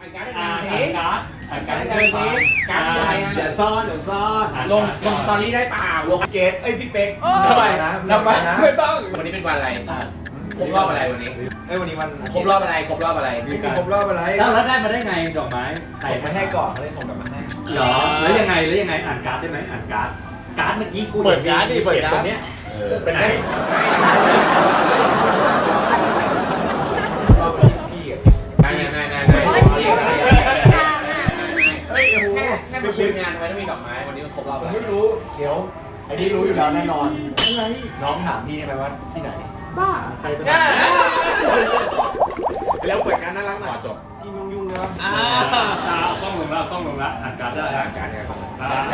อ่านการ์ดอ่าอ่านอ่านการ์ดการ์ดอ่านการ์ดให้ฟังการ์ดอะไรอะเดี๋ยวซ่อนเดี๋ยวซ่อนลงลงสตอรี่ได้เปล่าลงเกตเอ้ยพี่เป๊กทำไมนะทำไมนะไม่ต้องวันนี้เป็นวันอะไรอ่าครบรอบอะไรวันนี้เอ้ยวันนี้วันครบรอบอะไรครบรอบอะไรมีครบรอบอะไรแล้วแล้วได้มาได้ไงดอกไม้ใครส่งมาให้ก่อนเขาเลยส่งกลับมาให้เหรอแล้วยังไงแล้วยังไงอ่านการ์ดได้ไหมอ่านการ์ดการ์ดเมื่อกี้กูเปิดการ์ดดิเปิดการ์ดตรงเนี้ยไปไหนรอบวันนี้พี่กับ นายนายนายนาย โอ๊ย พี่กับพี่ ทางอะ เฮ้ยแค่แค่ มาคุยงานทำไมต้องมีดอกไม้วันนี้มันครบรอบผอะมไรไม่รู้ เดี๋ยวไอ้นี่รู้อยู่แล้วแน่นอน อะไรน้องถามพี่ใช่ไหมว่าที่ไหน บ้าใครเป็นแล้วเปิดการน่ารักหน่ต่ออยจบพี่ยุ่งยุ่งเลยว่าอ่า อ่าเอากล้องลงแล้วเอากล้องลงแล้วอ่านการ์ดได้อ่าอ่านการเนี่ยครับอ่าอ่านการ์ด